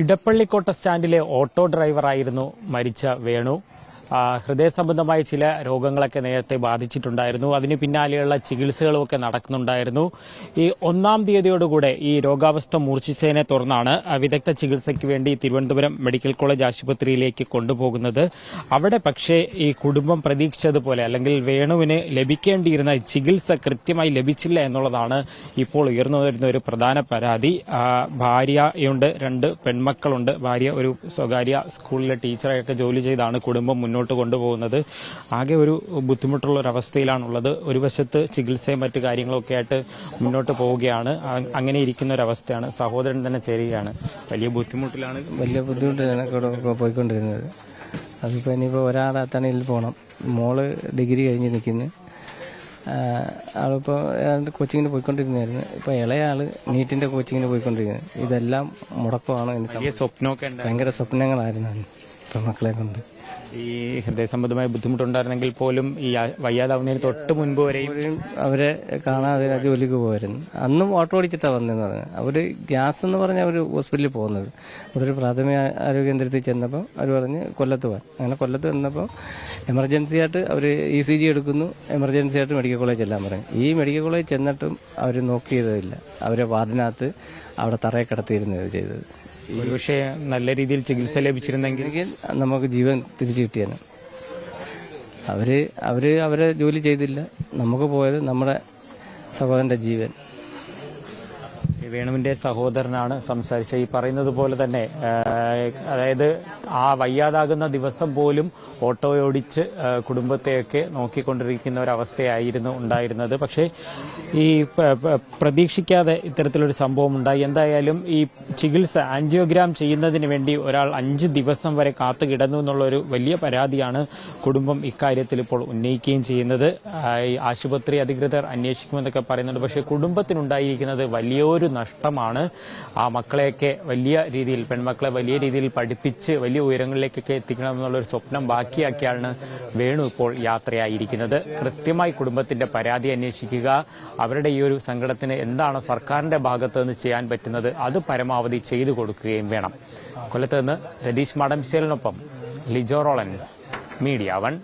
ഇടപ്പള്ളിക്കോട്ട സ്റ്റാൻഡിലെ auto ഡ്രൈവറായിരുന്നു മരിച്ച വേണു. ഹൃദയ സംബന്ധമായ ചില രോഗങ്ങളൊക്കെ നേരത്തെ ബാധിച്ചിട്ടുണ്ടായിരുന്നു. അതിന് പിന്നാലെയുള്ള ചികിത്സകളുമൊക്കെ നടക്കുന്നുണ്ടായിരുന്നു. ഈ ഒന്നാം തീയതിയോടുകൂടെ ഈ രോഗാവസ്ഥ മൂർച്ഛിച്ചതിനെ തുടർന്നാണ് വിദഗ്ധ ചികിത്സയ്ക്ക് വേണ്ടി തിരുവനന്തപുരം മെഡിക്കൽ കോളേജ് ആശുപത്രിയിലേക്ക് കൊണ്ടുപോകുന്നത്. അവിടെ പക്ഷേ ഈ കുടുംബം പ്രതീക്ഷിച്ചതുപോലെ അല്ലെങ്കിൽ വേണുവിന് ലഭിക്കേണ്ടിയിരുന്ന ചികിത്സ കൃത്യമായി ലഭിച്ചില്ല എന്നുള്ളതാണ് ഇപ്പോൾ ഉയർന്നു വരുന്ന ഒരു പ്രധാന പരാതി. ഭാര്യയുണ്ട് രണ്ട് പെൺമക്കളുണ്ട്. ഭാര്യ ഒരു സ്വകാര്യ സ്കൂളിലെ ടീച്ചറായൊക്കെ ജോലി ചെയ്താണ് കുടുംബം മുന്നോട്ട് കൊണ്ടുപോകുന്നത്. ആകെ ഒരു ബുദ്ധിമുട്ടുള്ള ഒരു അവസ്ഥയിലാണുള്ളത് ഒരു വശത്ത് ചികിത്സയും മറ്റു കാര്യങ്ങളൊക്കെ ആയിട്ട് മുന്നോട്ട് പോവുകയാണ്. അങ്ങനെ ഇരിക്കുന്ന ഒരു അവസ്ഥയാണ് സഹോദരൻ തന്നെ ചേരുകയാണ്. വലിയ ബുദ്ധിമുട്ടിലാണ്. വലിയ ബുദ്ധിമുട്ടിലാണ് പോയിക്കൊണ്ടിരുന്നത്. അതിപ്പോൾ ഇനിയിപ്പോൾ ഒരാളെ തണലിൽ പോകണം മോൾ ഡിഗ്രി കഴിഞ്ഞ് നിൽക്കുന്നു. ആളിപ്പോൾ ഏതാണ്ട് കോച്ചിങ്ങിന് പോയിക്കൊണ്ടിരുന്നായിരുന്നു. ഇപ്പോൾ ഇളയ ആൾ നീറ്റിന്റെ കോച്ചിങ്ങിന് പോയിക്കൊണ്ടിരിക്കുന്നത് ഇതെല്ലാം മുടക്കമാണ് ഭയങ്കര സ്വപ്നങ്ങളായിരുന്നു. മക്കളെ കൊണ്ട്. ഈ ഹൃദയ സംബന്ധമായ ബുദ്ധിമുട്ടുണ്ടായിരുന്നെങ്കിൽ പോലും ഈ വയ്യാതാവുന്നതിന് തൊട്ട് മുൻപ് വരെയും അവരെ കാണാതെ ജോലിക്ക് പോകായിരുന്നു അന്നും ഓട്ടോ ഓടിച്ചിട്ടാണ് വന്നതെന്ന് പറഞ്ഞത് അവർ ഗ്യാസ് എന്ന് പറഞ്ഞ അവർ ഹോസ്പിറ്റലിൽ പോകുന്നത്. അവിടെ ഒരു പ്രാഥമിക ആരോഗ്യ കേന്ദ്രത്തിൽ ചെന്നപ്പോൾ അവർ പറഞ്ഞ് കൊല്ലത്ത് പോകാൻ അങ്ങനെ കൊല്ലത്ത് വന്നപ്പോൾ എമർജൻസി ആയിട്ട് അവർ ഇ സി ജി എടുക്കുന്നു. എമർജൻസി ആയിട്ട് മെഡിക്കൽ കോളേജ് എല്ലാം പറഞ്ഞു. ഈ മെഡിക്കൽ കോളേജ് ചെന്നിട്ടും അവർ നോക്കിയതില്ല അവരെ വാർഡിനകത്ത് അവിടെ തറയെ കിടത്തിയിരുന്നത് ചെയ്തത്. ഒരുപക്ഷെ നല്ല രീതിയിൽ ചികിത്സ ലഭിച്ചിരുന്നെങ്കിൽ നമുക്ക് ജീവൻ തിരിച്ചു കിട്ടിയാണ് അവർ അവർ അവരെ ജോലി ചെയ്തില്ല. നമുക്ക് പോയത് നമ്മുടെ സഹോദരന്റെ ജീവൻ. വേണുവിന്റെ സഹോദരനാണ് സംസാരിച്ച ഈ പറയുന്നത് പോലെ തന്നെ അതായത് ആ വയ്യാതാകുന്ന ദിവസം പോലും ഓട്ടോ ഓടിച്ച് ആ, കുടുംബത്തെയൊക്കെ നോക്കിക്കൊണ്ടിരിക്കുന്ന ഒരവസ്ഥയായിരുന്നു ഉണ്ടായിരുന്നത്. പക്ഷേ ഈ പ്രതീക്ഷിക്കാതെ ഇത്തരത്തിലൊരു സംഭവം ഉണ്ടായി. എന്തായാലും ഈ ചികിത്സ ആൻജിയോഗ്രാം ചെയ്യുന്നതിന് വേണ്ടി ഒരാൾ അഞ്ച് ദിവസം വരെ കാത്തു കിടന്നു എന്നുള്ളൊരു വലിയ പരാതിയാണ് കുടുംബം ഇക്കാര്യത്തിൽ ഇപ്പോൾ ഉന്നയിക്കുകയും ചെയ്യുന്നത്. ആശുപത്രി അധികൃതർ അന്വേഷിക്കുമെന്നൊക്കെ പറയുന്നുണ്ട്. പക്ഷേ കുടുംബത്തിനുണ്ടായിരിക്കുന്നത് വലിയൊരു നഷ്ടമാണ്. ആ മക്കളെയൊക്കെ വലിയ രീതിയിൽ പെൺമക്കളെ വലിയ രീതിയിൽ പഠിപ്പിച്ച് വലിയ ഉയരങ്ങളിലേക്കൊക്കെ എത്തിക്കണം എന്നുള്ളൊരു സ്വപ്നം ബാക്കിയാക്കിയാണ് വേണു ഇപ്പോൾ യാത്രയായിരിക്കുന്നത്. കൃത്യമായി കുടുംബത്തിന്റെ പരാതി അന്വേഷിക്കുക. അവരുടെ ഈ ഒരു സങ്കടത്തിന് എന്താണോ സർക്കാരിന്റെ ഭാഗത്ത് നിന്ന് ചെയ്യാൻ പറ്റുന്നത് അത് പരമാവധി ചെയ്തു കൊടുക്കുകയും വേണം. കൊല്ലത്ത് നിന്ന് രതീഷ് മാടംശേലിനൊപ്പം ലിജോ റോളൻസ് മീഡിയ വൺ.